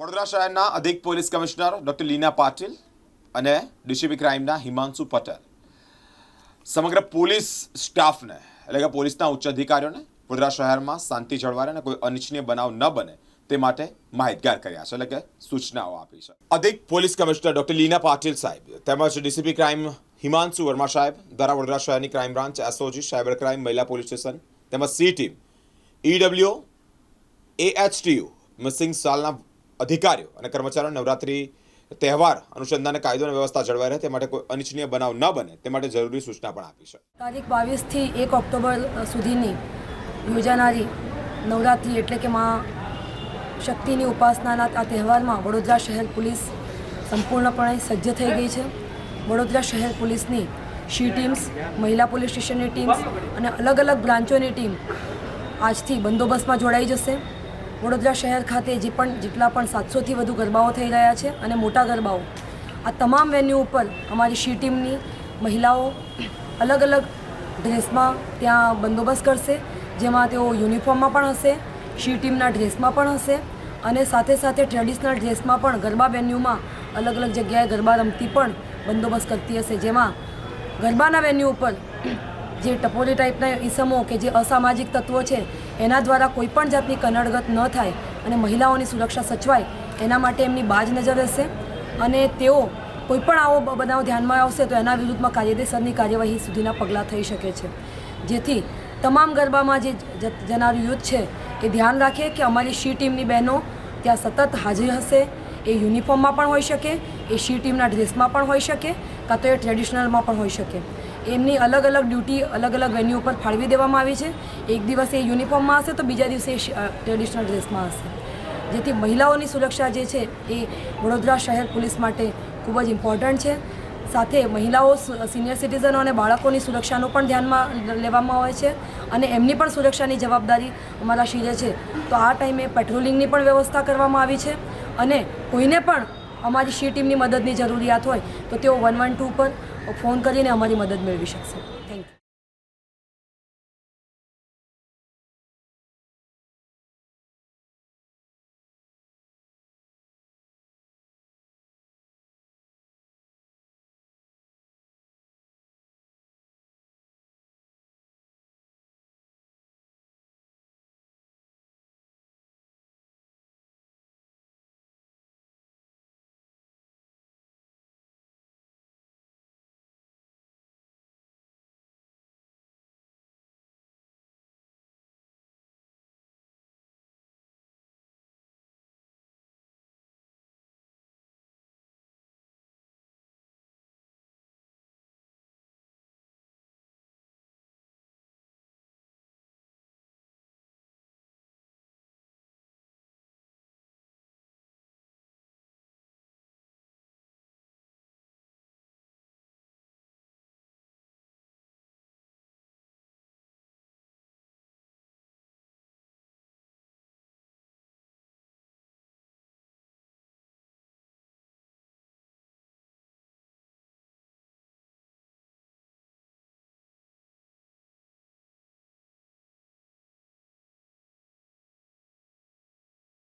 વડોદરા શહેરના અધિક police commissioner doctor Leena Patil અને ડીસીપી ક્રાઇમના હિમાંશુ પટેલ. સમગ્ર પોલીસ સ્ટાફને, એટલે કે પોલીસના ઉચ્ચ અધિકારીઓને, વડોદરા શહેરમાં શાંતિ જળવાય અને કોઈ અનિચ્છનીય બનાવ ન બને તે માટે માહિતગાર કર્યા છે, એટલે કે સૂચનાઓ આપી છે. અધિક police commissioner doctor Leena Patil સાહેબ તેમજ ડીસીપી ક્રાઇમ હિમાંશુ વર્મા સાહેબ દ્વારા વડોદરા શહેરની crime branch SOG, cyber crime, મહિલા પોલીસ સ્ટેશન તેમજ C team EW AHTU missing સાલના અધિકારીઓ અને કર્મચારીઓ નવરાત્રી તહેવાર અનુસંધાને કાયદો અને વ્યવસ્થા જળવાઈ રહે તે માટે કોઈ અનિચ્છનીય બનાવ ન બને તે માટે જરૂરી સૂચના પણ આપી છે. તારીખ બાવીસથી એક ઓક્ટોબર સુધીની યોજાનારી નવરાત્રિ એટલે કે માં શક્તિની ઉપાસનાના આ તહેવારમાં વડોદરા શહેર પોલીસ સંપૂર્ણપણે સજ્જ થઈ ગઈ છે. વડોદરા શહેર પોલીસની શી ટીમ્સ, મહિલા પોલીસ સ્ટેશનની ટીમ્સ અને અલગ અલગ બ્રાન્ચોની ટીમ આજથી બંદોબસ્તમાં જોડાઈ જશે. વડોદરા શહેર ખાતે જે પણ જેટલા પણ સાતસોથી વધુ ગરબાઓ થઈ રહ્યા છે અને મોટા ગરબાઓ, આ તમામ વેન્યુ ઉપર અમારી શી ટીમની મહિલાઓ અલગ અલગ ડ્રેસમાં ત્યાં બંદોબસ્ત કરશે, જેમાં તેઓ યુનિફોર્મમાં પણ હશે શી ટીમના ડ્રેસમાં પણ હશે અને સાથે સાથે ટ્રેડિશનલ ડ્રેસમાં પણ ગરબા વેન્યુમાં અલગ અલગ જગ્યાએ ગરબા રમતી પણ બંદોબસ્ત કરતી હશે. જેમાં ગરબાના વેન્યુ ઉપર જે ટપોલી ટાઈપના ઈસમો કે જે અસામાજિક તત્વો છે, એના દ્વારા કોઈ પણ જાતની કનડગત ન થાય અને મહિલાઓની સુરક્ષા સચવાય, એના માટે એમની બાજ નજર રહેશે. અને તેઓ કોઈ પણ આવો બનાવ ધ્યાનમાં આવશે તો એના વિરુદ્ધમાં કાયદેસરની કાર્યવાહી સુધીના પગલાં થઈ શકે છે. જેથી તમામ ગરબામાં જે જનારું યુથ છે, એ ધ્યાન રાખે કે અમારી શી ટીમની બહેનો ત્યાં સતત હાજર હશે. એ યુનિફોર્મમાં પણ હોઈ શકે, એ શી ટીમના ડ્રેસમાં પણ હોઈ શકે, કાં તો એ ટ્રેડિશનલમાં પણ હોઈ શકે. એમની અલગ અલગ ડ્યુટી અલગ અલગ વેન્યુ ઉપર ફાળવી દેવામાં આવી છે. એક દિવસ એ યુનિફોર્મમાં હશે તો બીજા દિવસે ટ્રેડિશનલ ડ્રેસમાં હશે. જેથી મહિલાઓની સુરક્ષા જે છે એ વડોદરા શહેર પોલીસ માટે ખૂબ જ ઇમ્પોર્ટન્ટ છે. સાથે મહિલાઓ સિનિયર સિટીઝનો અને બાળકોની સુરક્ષાનું પણ ધ્યાનમાં લેવામાં આવે છે અને એમની પણ સુરક્ષાની જવાબદારી અમારા શિરે છે. તો આ ટાઈમે પેટ્રોલિંગની પણ વ્યવસ્થા કરવામાં આવી છે અને કોઈને પણ અમારી શી ટીમની મદદની જરૂરિયાત હોય તો તેઓ વન વન ટુ પર ફોન કરીને અમારી મદદ મેળવી શકશે.